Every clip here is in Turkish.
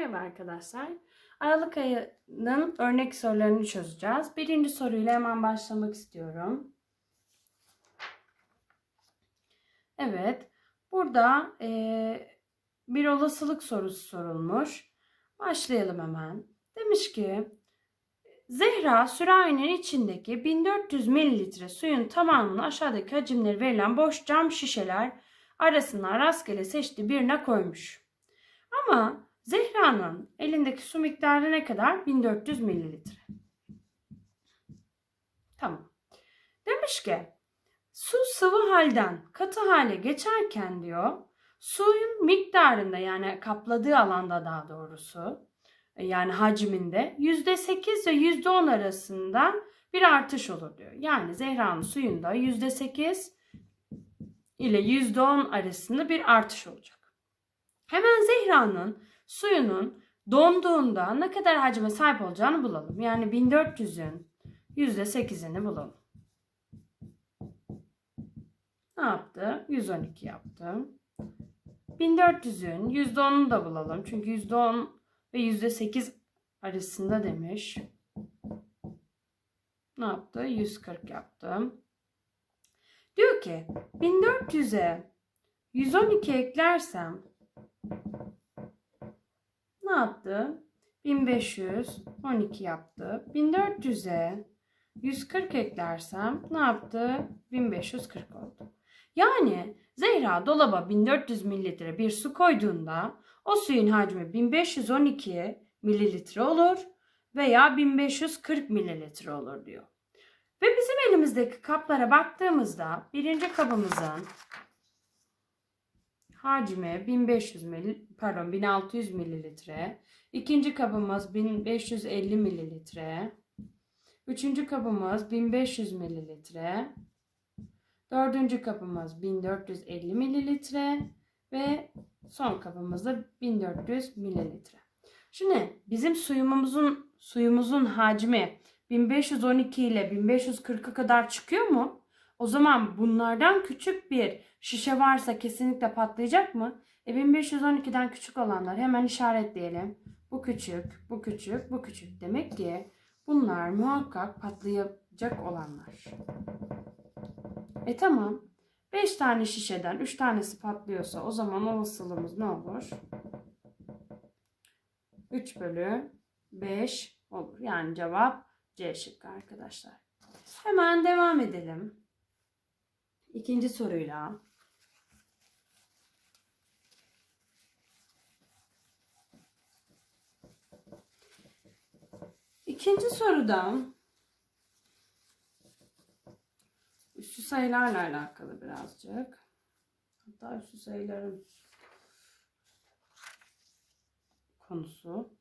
Merhaba arkadaşlar. Aralık ayının örnek sorularını çözeceğiz. Birinci soruyla hemen başlamak istiyorum. Evet. Burada eee, bir olasılık sorusu sorulmuş. Başlayalım hemen. Demiş ki Zehra sürahinin içindeki 1400 mililitre suyun tamamını aşağıdaki hacimleri verilen boş cam şişeler arasına rastgele seçtiği birine koymuş. Ama Zehra'nın elindeki su miktarı ne kadar? 1400 mililitre. Tamam. Demiş ki su sıvı halden katı hale geçerken diyor suyun miktarında yani kapladığı alanda daha doğrusu yani hacminde %8 ve %10 arasında bir artış olur diyor. Yani Zehra'nın suyunda %8 ile %10 arasında bir artış olacak. Hemen Zehra'nın suyunun donduğunda ne kadar hacme sahip olacağını bulalım. Yani 1400'ün %8'ini bulalım. Ne yaptı? 112 yaptı. 1400'ün %10'unu da bulalım. Çünkü %10 ve %8 arasında demiş. Ne yaptı? 140 yaptım. Diyor ki 1400'e 112 eklersem ne yaptı? 1512 yaptı. 1400'e 140 eklersem ne yaptı? 1540 oldu. Yani Zehra dolaba 1400 mililitre bir su koyduğunda o suyun hacmi 1512 mililitre olur veya 1540 mililitre olur diyor. Ve bizim elimizdeki kaplara baktığımızda birinci kabımızın hacmi 1500 mil, pardon 1600 mililitre. İkinci kabımız 1550 mililitre. Üçüncü kabımız 1500 mililitre. Dördüncü kabımız 1450 mililitre ve son kabımız da 1400 mililitre. Şimdi bizim suyumuzun suyumuzun hacmi 1512 ile 1540'a kadar çıkıyor mu? O zaman bunlardan küçük bir şişe varsa kesinlikle patlayacak mı? E 1512'den küçük olanlar hemen işaretleyelim. Bu küçük, bu küçük, bu küçük. Demek ki bunlar muhakkak patlayacak olanlar. E tamam. 5 tane şişeden 3 tanesi patlıyorsa o zaman olasılığımız ne olur? 3 bölü 5 olur. Yani cevap C şıkkı arkadaşlar. Hemen devam edelim. İkinci soruyla. İkinci soruda üstü sayılarla alakalı birazcık. Hatta üstü sayıların konusu.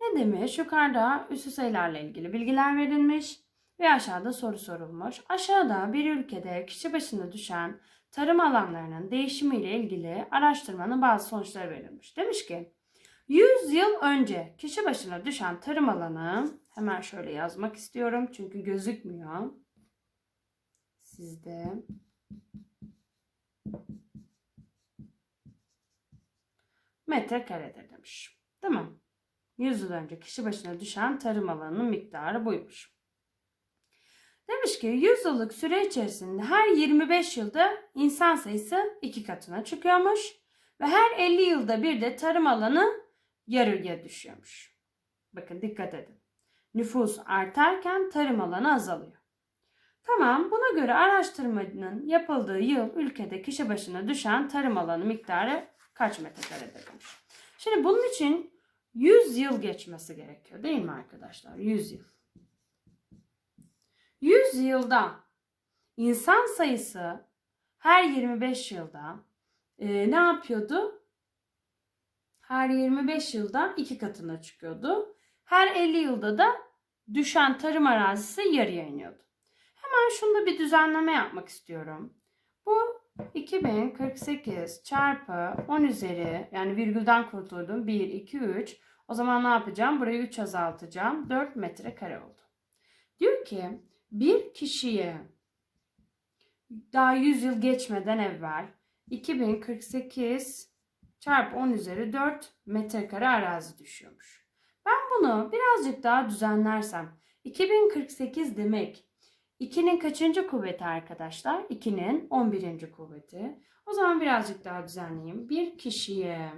Ne demiş? Yukarıda üstü sayılarla ilgili bilgiler verilmiş ve aşağıda soru sorulmuş. Aşağıda bir ülkede kişi başına düşen tarım alanlarının değişimiyle ilgili araştırmanın bazı sonuçları verilmiş. Demiş ki 100 yıl önce kişi başına düşen tarım alanı hemen şöyle yazmak istiyorum çünkü gözükmüyor. Sizde metrekaredir demiş. Değil mi? 100 yıl önce kişi başına düşen tarım alanının miktarı buymuş. Demiş ki 100 yıllık süre içerisinde her 25 yılda insan sayısı iki katına çıkıyormuş ve her 50 yılda bir de tarım alanı yarıya düşüyormuş. Bakın dikkat edin. Nüfus artarken tarım alanı azalıyor. Tamam buna göre araştırmanın yapıldığı yıl ülkede kişi başına düşen tarım alanı miktarı kaç metrekaredir demiş. Şimdi bunun için 100 yıl geçmesi gerekiyor değil mi arkadaşlar? 100 yıl. 100 yılda insan sayısı her 25 yılda e, ne yapıyordu? Her 25 yılda iki katına çıkıyordu. Her 50 yılda da düşen tarım arazisi yarıya iniyordu. Hemen şunda bir düzenleme yapmak istiyorum. Bu 2048 çarpı 10 üzeri yani virgülden kurtuldum. 1, 2, 3. O zaman ne yapacağım? Burayı 3 azaltacağım. 4 metrekare oldu. Diyor ki bir kişiye daha 100 yıl geçmeden evvel 2048 çarpı 10 üzeri 4 metrekare arazi düşüyormuş. Ben bunu birazcık daha düzenlersem 2048 demek 2'nin kaçıncı kuvveti arkadaşlar? 2'nin 11. kuvveti. O zaman birazcık daha düzenleyeyim. Bir kişiye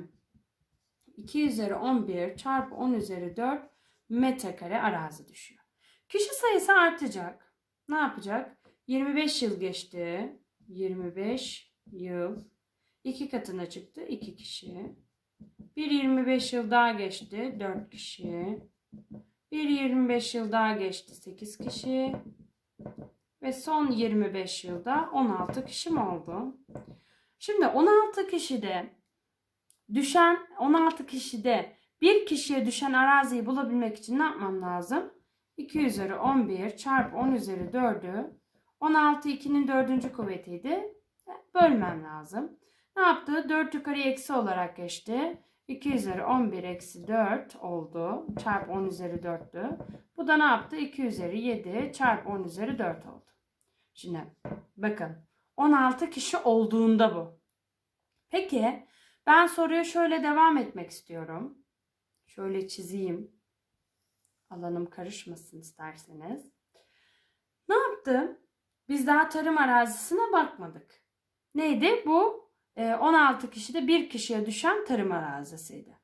2 üzeri 11 çarpı 10 üzeri 4 metrekare arazi düşüyor. Kişi sayısı artacak. Ne yapacak? 25 yıl geçti. 25 yıl. 2 katına çıktı. 2 kişi. Bir 25 yıl daha geçti. 4 kişi. Bir 25 yıl daha geçti. 8 kişi. Ve son 25 yılda 16 kişi mi oldu? Şimdi 16 kişide düşen 16 kişide bir kişiye düşen araziyi bulabilmek için ne yapmam lazım? 2 üzeri 11 çarpı 10 üzeri 4'ü 16 2'nin 4. kuvvetiydi. Bölmem lazım. Ne yaptı? 4 yukarı eksi olarak geçti. 2 üzeri 11 eksi 4 oldu. Çarpı 10 üzeri 4'tü. Bu da ne yaptı? 2 üzeri 7 çarpı 10 üzeri 4 oldu. Şimdi bakın 16 kişi olduğunda bu. Peki ben soruya şöyle devam etmek istiyorum. Şöyle çizeyim. Alanım karışmasın isterseniz. Ne yaptım? Biz daha tarım arazisine bakmadık. Neydi? Bu 16 kişide bir kişiye düşen tarım arazisiydi.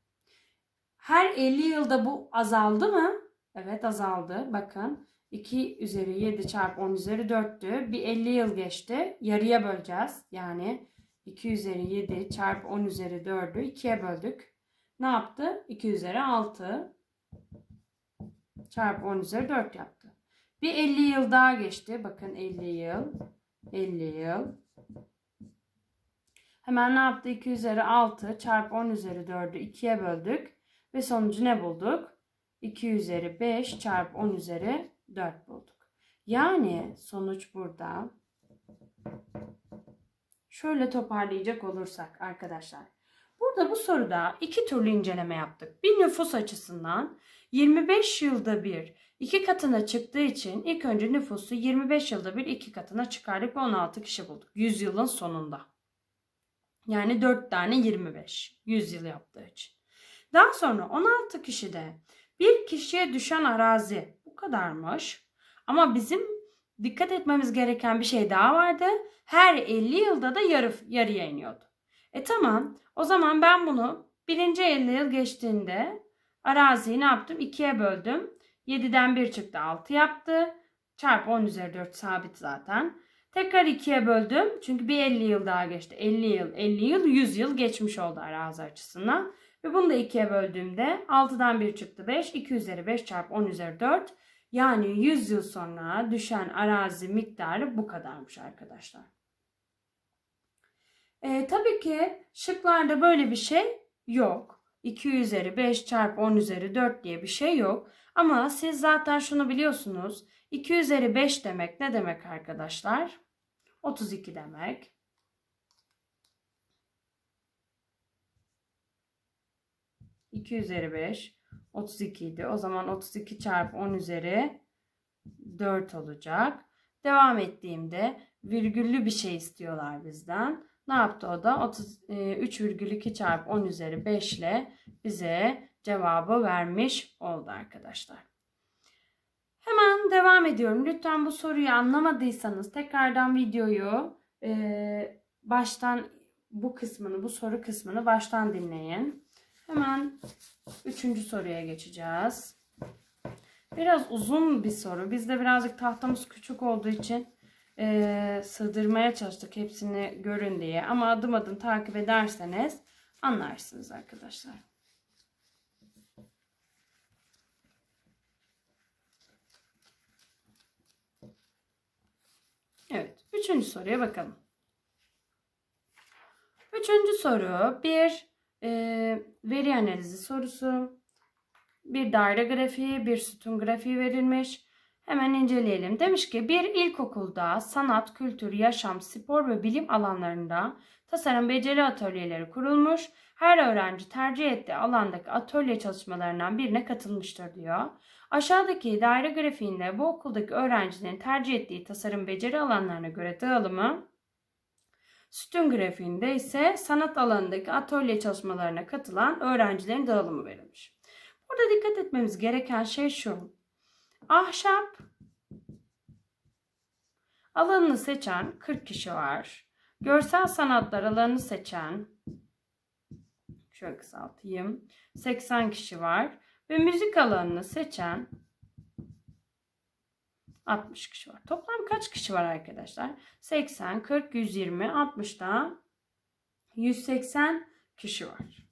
Her 50 yılda bu azaldı mı? Evet azaldı. Bakın 2 üzeri 7 çarpı 10 üzeri 4'tü. Bir 50 yıl geçti. Yarıya böleceğiz. Yani 2 üzeri 7 çarpı 10 üzeri 4'ü 2'ye böldük. Ne yaptı? 2 üzeri 6 çarpı 10 üzeri 4 yaptı. Bir 50 yıl daha geçti. Bakın 50 yıl. 50 yıl. Hemen ne yaptı? 2 üzeri 6 çarpı 10 üzeri 4'ü 2'ye böldük. Ve sonucu ne bulduk? 2 üzeri 5 çarpı 10 üzeri 4 bulduk. Yani sonuç burada. Şöyle toparlayacak olursak arkadaşlar. Burada bu soruda iki türlü inceleme yaptık. Bir nüfus açısından 25 yılda bir iki katına çıktığı için ilk önce nüfusu 25 yılda bir iki katına çıkardık ve 16 kişi bulduk. 100 yılın sonunda. Yani 4 tane 25. 100 yıl yaptığı için. Daha sonra 16 kişide bir kişiye düşen arazi bu kadarmış. Ama bizim dikkat etmemiz gereken bir şey daha vardı. Her 50 yılda da yarı, yarıya iniyordu. E tamam o zaman ben bunu birinci 50 yıl geçtiğinde araziyi ne yaptım? 2'ye böldüm. 7'den 1 çıktı 6 yaptı. Çarpı 10 üzeri 4 sabit zaten. Tekrar 2'ye böldüm. Çünkü bir 50 yıl daha geçti. 50 yıl, 50 yıl, 100 yıl geçmiş oldu arazi açısından. Ve bunu da 2'ye böldüğümde 6'dan 1 çıktı 5. 2 üzeri 5 çarpı 10 üzeri 4. Yani 100 yıl sonra düşen arazi miktarı bu kadarmış arkadaşlar. E, tabii ki şıklarda böyle bir şey yok. 2 üzeri 5 çarpı 10 üzeri 4 diye bir şey yok. Ama siz zaten şunu biliyorsunuz. 2 üzeri 5 demek ne demek arkadaşlar? 32 demek. İki üzeri 5 32 idi. O zaman 32 çarpı 10 üzeri 4 olacak. Devam ettiğimde virgüllü bir şey istiyorlar bizden. Ne yaptı o da? 33,2 çarpı 10 üzeri 5 ile bize cevabı vermiş oldu arkadaşlar. Hemen devam ediyorum. Lütfen bu soruyu anlamadıysanız tekrardan videoyu e, baştan bu kısmını, bu soru kısmını baştan dinleyin. Hemen üçüncü soruya geçeceğiz. Biraz uzun bir soru. Bizde birazcık tahtamız küçük olduğu için e, sığdırmaya çalıştık hepsini görün diye. Ama adım adım takip ederseniz anlarsınız arkadaşlar. Evet. Üçüncü soruya bakalım. Üçüncü soru bir e, veri analizi sorusu. Bir daire grafiği, bir sütun grafiği verilmiş. Hemen inceleyelim. Demiş ki bir ilkokulda sanat, kültür, yaşam, spor ve bilim alanlarında tasarım beceri atölyeleri kurulmuş. Her öğrenci tercih ettiği alandaki atölye çalışmalarından birine katılmıştır diyor. Aşağıdaki daire grafiğinde bu okuldaki öğrencilerin tercih ettiği tasarım beceri alanlarına göre dağılımı Sütun grafiğinde ise sanat alanındaki atölye çalışmalarına katılan öğrencilerin dağılımı verilmiş. Burada dikkat etmemiz gereken şey şu. Ahşap alanını seçen 40 kişi var. Görsel sanatlar alanını seçen şöyle kısaltayım 80 kişi var. Ve müzik alanını seçen 60 kişi var. Toplam kaç kişi var arkadaşlar? 80, 40, 120, 60 da 180 kişi var.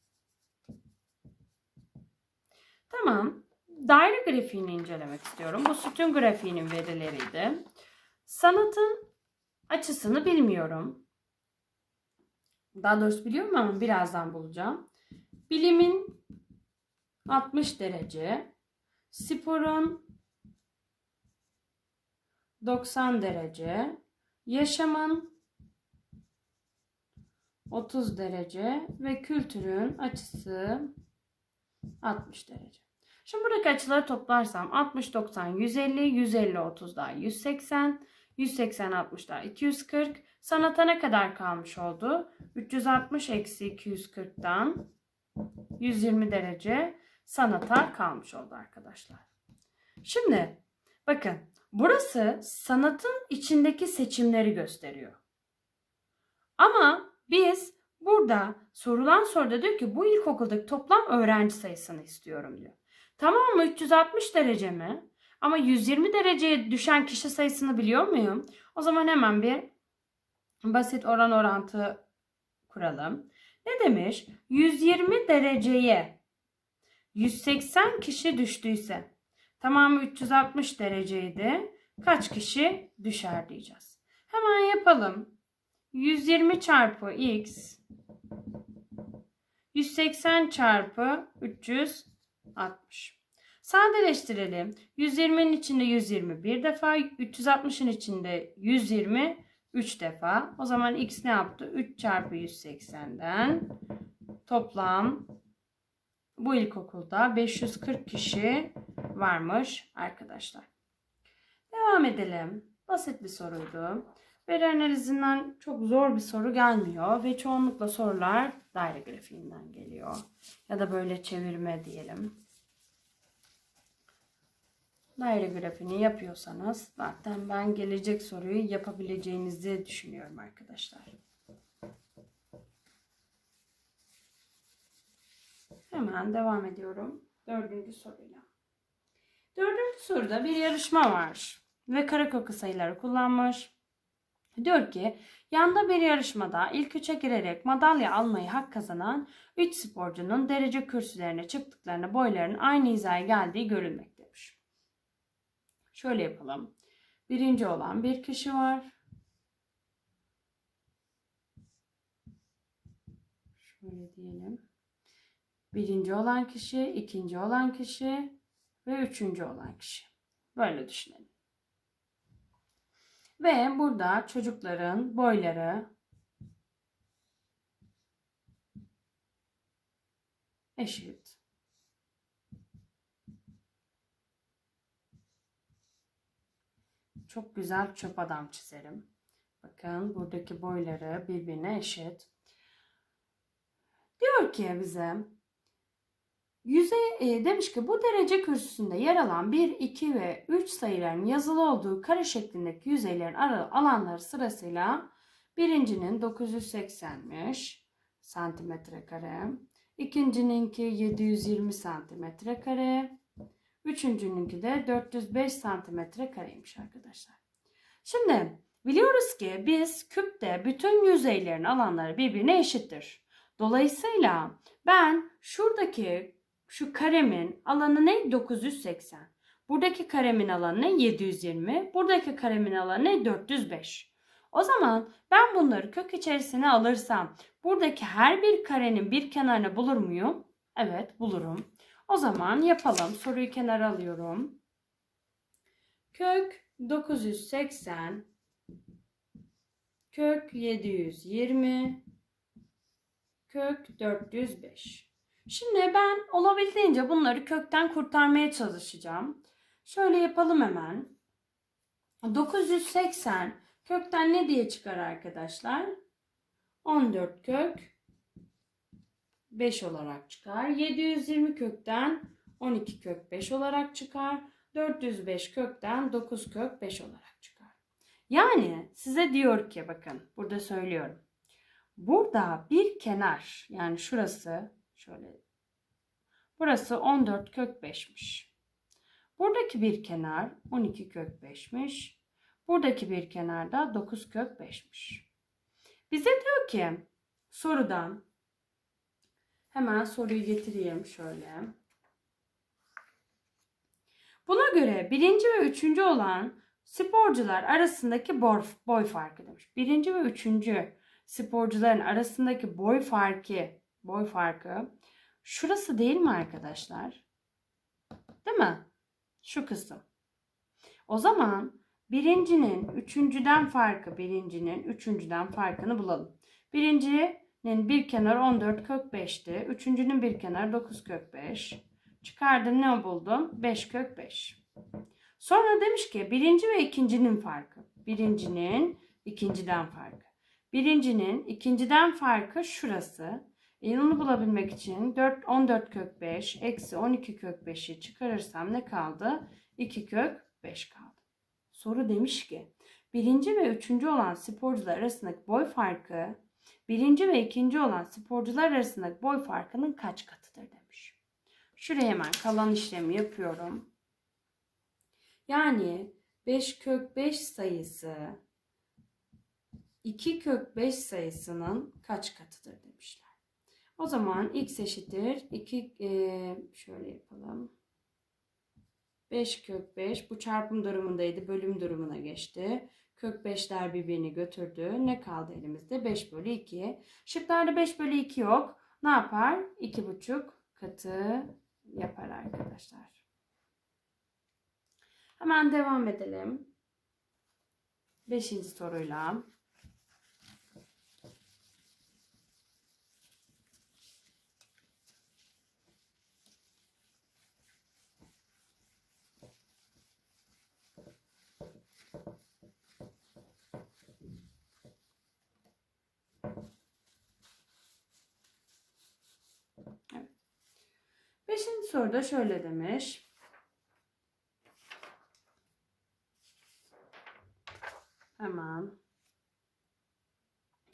Tamam. Daire grafiğini incelemek istiyorum. Bu sütun grafiğinin verileriydi. Sanatın açısını bilmiyorum. Daha doğrusu biliyorum ama birazdan bulacağım. Bilimin 60 derece. Sporun 90 derece. Yaşamın 30 derece ve kültürün açısı 60 derece. Şimdi buradaki açıları toplarsam 60 90 150 150 30 daha 180 180 60 daha 240 sanata ne kadar kalmış oldu? 360 eksi 240'dan 120 derece sanata kalmış oldu arkadaşlar. Şimdi bakın burası sanatın içindeki seçimleri gösteriyor. Ama biz burada sorulan soruda diyor ki bu ilkokuldaki toplam öğrenci sayısını istiyorum diyor. Tamam mı 360 derece mi? Ama 120 dereceye düşen kişi sayısını biliyor muyum? O zaman hemen bir basit oran orantı kuralım. Ne demiş? 120 dereceye 180 kişi düştüyse tamamı 360 dereceydi. Kaç kişi düşer diyeceğiz. Hemen yapalım. 120 çarpı x 180 çarpı 360. Sadeleştirelim. 120'nin içinde 120 bir defa, 360'ın içinde 120 3 defa. O zaman x ne yaptı? 3 çarpı 180'den toplam bu ilkokulda 540 kişi varmış arkadaşlar. Devam edelim. Basit bir soruydu. Veri analizinden çok zor bir soru gelmiyor ve çoğunlukla sorular daire grafiğinden geliyor. Ya da böyle çevirme diyelim. Daire grafiğini yapıyorsanız zaten ben gelecek soruyu yapabileceğinizi düşünüyorum arkadaşlar. Hemen devam ediyorum. Dördüncü soruyla. Dördüncü soruda bir yarışma var. Ve karekök sayıları kullanmış. Diyor ki yanda bir yarışmada ilk üçe girerek madalya almayı hak kazanan 3 sporcunun derece kürsülerine çıktıklarında boylarının aynı hizaya geldiği görülmektedir. Şöyle yapalım. Birinci olan bir kişi var. Şöyle diyelim. Birinci olan kişi, ikinci olan kişi ve üçüncü olan kişi. Böyle düşünelim. Ve burada çocukların boyları eşit. Çok güzel çöp adam çizerim. Bakın buradaki boyları birbirine eşit. Diyor ki bize Yüzey e, demiş ki bu derece kürsüsünde yer alan 1, 2 ve 3 sayıların yazılı olduğu kare şeklindeki yüzeylerin ara, alanları sırasıyla birincinin 980'miş santimetre kare, ikincininki 720 santimetre kare, üçüncününki de 405 santimetre kareymiş arkadaşlar. Şimdi biliyoruz ki biz küpte bütün yüzeylerin alanları birbirine eşittir. Dolayısıyla ben şuradaki şu karemin alanı ne? 980. Buradaki karemin alanı ne? 720. Buradaki karemin alanı ne? 405. O zaman ben bunları kök içerisine alırsam buradaki her bir karenin bir kenarını bulur muyum? Evet bulurum. O zaman yapalım. Soruyu kenara alıyorum. Kök 980 kök 720 kök 405. Şimdi ben olabildiğince bunları kökten kurtarmaya çalışacağım. Şöyle yapalım hemen. 980 kökten ne diye çıkar arkadaşlar? 14 kök 5 olarak çıkar. 720 kökten 12 kök 5 olarak çıkar. 405 kökten 9 kök 5 olarak çıkar. Yani size diyor ki bakın burada söylüyorum. Burada bir kenar yani şurası şöyle burası 14 kök 5'miş. Buradaki bir kenar 12 kök 5'miş. Buradaki bir kenar da 9 kök 5'miş. Bize diyor ki sorudan hemen soruyu getireyim şöyle. Buna göre birinci ve üçüncü olan sporcular arasındaki boy, farkı demiş. Birinci ve üçüncü sporcuların arasındaki boy farkı, boy farkı şurası değil mi arkadaşlar? Değil mi? Şu kısım. O zaman birincinin üçüncüden farkı, birincinin üçüncüden farkını bulalım. Birincinin bir kenarı 14 kök 5'ti. Üçüncünün bir kenarı 9 kök 5. Çıkardım ne buldum? 5 kök 5. Sonra demiş ki birinci ve ikincinin farkı. Birincinin ikinciden farkı. Birincinin ikinciden farkı şurası. E, onu bulabilmek için 4, 14 kök 5 eksi 12 kök 5'i çıkarırsam ne kaldı? 2 kök 5 kaldı. Soru demiş ki birinci ve üçüncü olan sporcular arasındaki boy farkı birinci ve ikinci olan sporcular arasındaki boy farkının kaç katıdır demiş. Şuraya hemen kalan işlemi yapıyorum. Yani 5 kök 5 sayısı 2 kök 5 sayısının kaç katıdır demişler. O zaman x eşittir 2 e, şöyle yapalım. 5 kök 5 bu çarpım durumundaydı. Bölüm durumuna geçti. Kök 5'ler birbirini götürdü. Ne kaldı elimizde? 5 bölü 2. Şıklarda 5 bölü 2 yok. Ne yapar? 2,5 katı yapar arkadaşlar. Hemen devam edelim. Beşinci soruyla. Evet. Beşinci soruda şöyle demiş. Hemen.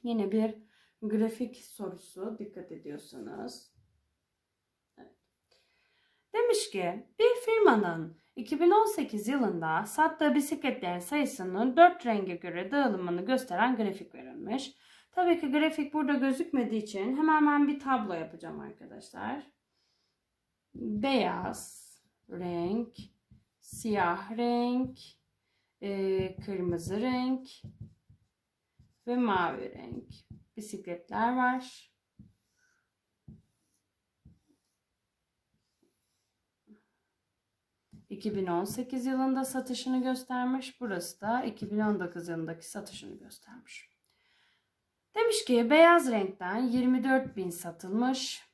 Yine bir grafik sorusu dikkat ediyorsanız. Evet. Demiş ki bir firmanın 2018 yılında sattığı bisikletlerin sayısının 4 renge göre dağılımını gösteren grafik verilmiş. Tabii ki grafik burada gözükmediği için hemen ben bir tablo yapacağım arkadaşlar. Beyaz renk, siyah renk, e, kırmızı renk ve mavi renk bisikletler var. ...2018 yılında satışını göstermiş. Burası da 2019 yılındaki satışını göstermiş. Demiş ki beyaz renkten 24 bin satılmış.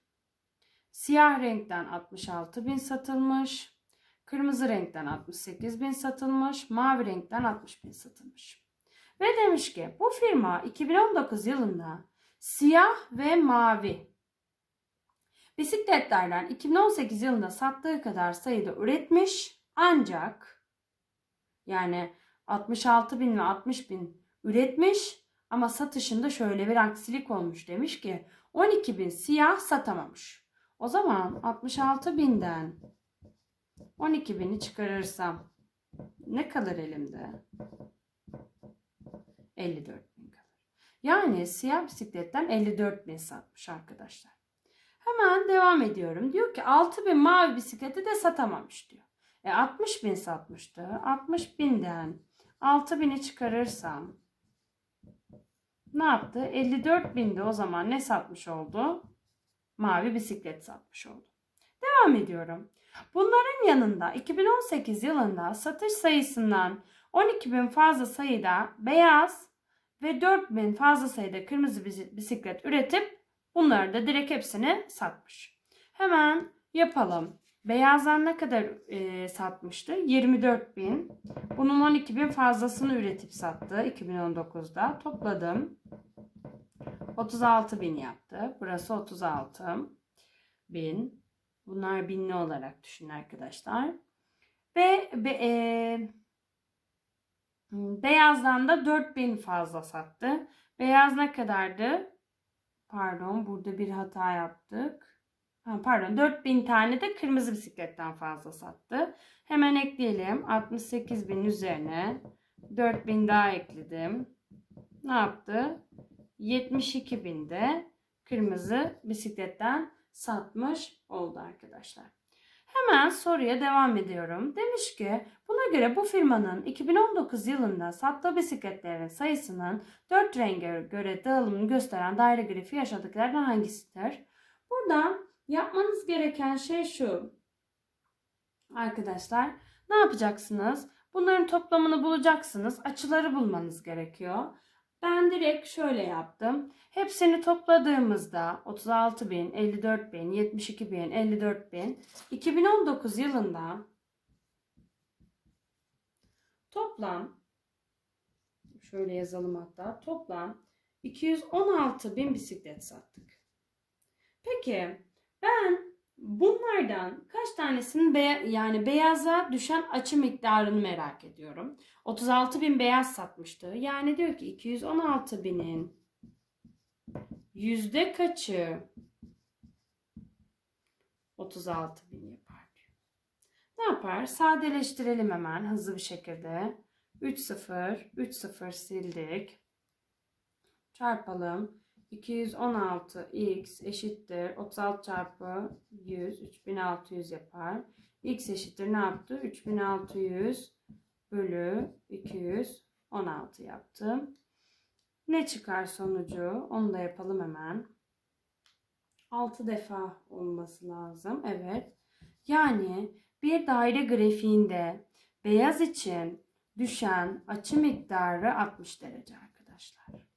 Siyah renkten 66 bin satılmış. Kırmızı renkten 68 bin satılmış. Mavi renkten 60 bin satılmış. Ve demiş ki bu firma 2019 yılında siyah ve mavi bisikletlerden 2018 yılında sattığı kadar sayıda üretmiş ancak yani 66 bin ve 60 bin üretmiş ama satışında şöyle bir aksilik olmuş demiş ki 12 bin siyah satamamış. O zaman 66 binden 12 bini çıkarırsam ne kalır elimde? 54 bin kalır. Yani siyah bisikletten 54 bin satmış arkadaşlar. Hemen devam ediyorum. Diyor ki 6 bin mavi bisikleti de satamamış diyor. E 60 bin satmıştı. 60 binden 6 bini çıkarırsam ne yaptı? 54 binde o zaman ne satmış oldu? Mavi bisiklet satmış oldu. Devam ediyorum. Bunların yanında 2018 yılında satış sayısından 12 bin fazla sayıda beyaz ve 4 bin fazla sayıda kırmızı bisiklet üretip bunları da direkt hepsini satmış. Hemen yapalım. Beyazdan ne kadar e, satmıştı? 24 bin. Bunun 12 bin fazlasını üretip sattı 2019'da. Topladım. 36 bin yaptı. Burası 36 bin. Bunlar binli olarak düşünün arkadaşlar. Ve be, e, beyazdan da 4000 fazla sattı. Beyaz ne kadardı? Pardon burada bir hata yaptık. Ha, pardon 4000 tane de kırmızı bisikletten fazla sattı. Hemen ekleyelim. 68 bin üzerine 4000 daha ekledim. Ne yaptı? 72 binde kırmızı bisikletten satmış oldu arkadaşlar. Hemen soruya devam ediyorum. Demiş ki buna göre bu firmanın 2019 yılında sattığı bisikletlerin sayısının 4 renge göre dağılımını gösteren daire grafiği aşağıdakilerden hangisidir? Burada yapmanız gereken şey şu. Arkadaşlar ne yapacaksınız? Bunların toplamını bulacaksınız. Açıları bulmanız gerekiyor. Ben direkt şöyle yaptım. Hepsini topladığımızda 36 bin, 54 bin, 72 bin, 54 bin. 2019 yılında toplam şöyle yazalım hatta toplam 216 bin bisiklet sattık. Peki ben bunlardan kaç tanesinin be yani beyaza düşen açı miktarını merak ediyorum. 36 bin beyaz satmıştı. Yani diyor ki 216 binin yüzde kaçı 36 bin yapar diyor. Ne yapar? Sadeleştirelim hemen hızlı bir şekilde. 3 0 3 0 sildik. Çarpalım. 216x eşittir 36 çarpı 100 3600 yapar. x eşittir ne yaptı? 3600 bölü 216 yaptım. Ne çıkar sonucu? Onu da yapalım hemen. 6 defa olması lazım. Evet. Yani bir daire grafiğinde beyaz için düşen açı miktarı 60 derece arkadaşlar.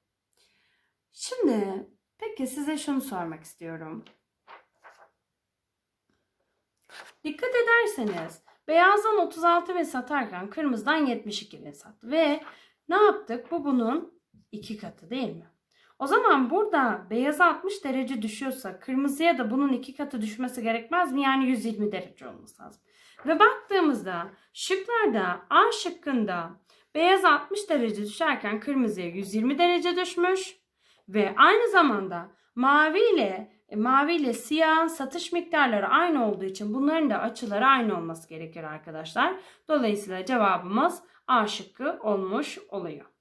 Şimdi peki size şunu sormak istiyorum. Dikkat ederseniz beyazdan 36 bin satarken kırmızıdan 72 bin sattı. Ve ne yaptık? Bu bunun iki katı değil mi? O zaman burada beyaza 60 derece düşüyorsa kırmızıya da bunun iki katı düşmesi gerekmez mi? Yani 120 derece olması lazım. Ve baktığımızda şıklarda A şıkkında beyaz 60 derece düşerken kırmızıya 120 derece düşmüş. Ve aynı zamanda mavi ile e, mavi ile siyahın satış miktarları aynı olduğu için bunların da açıları aynı olması gerekir arkadaşlar. Dolayısıyla cevabımız A şıkkı olmuş oluyor.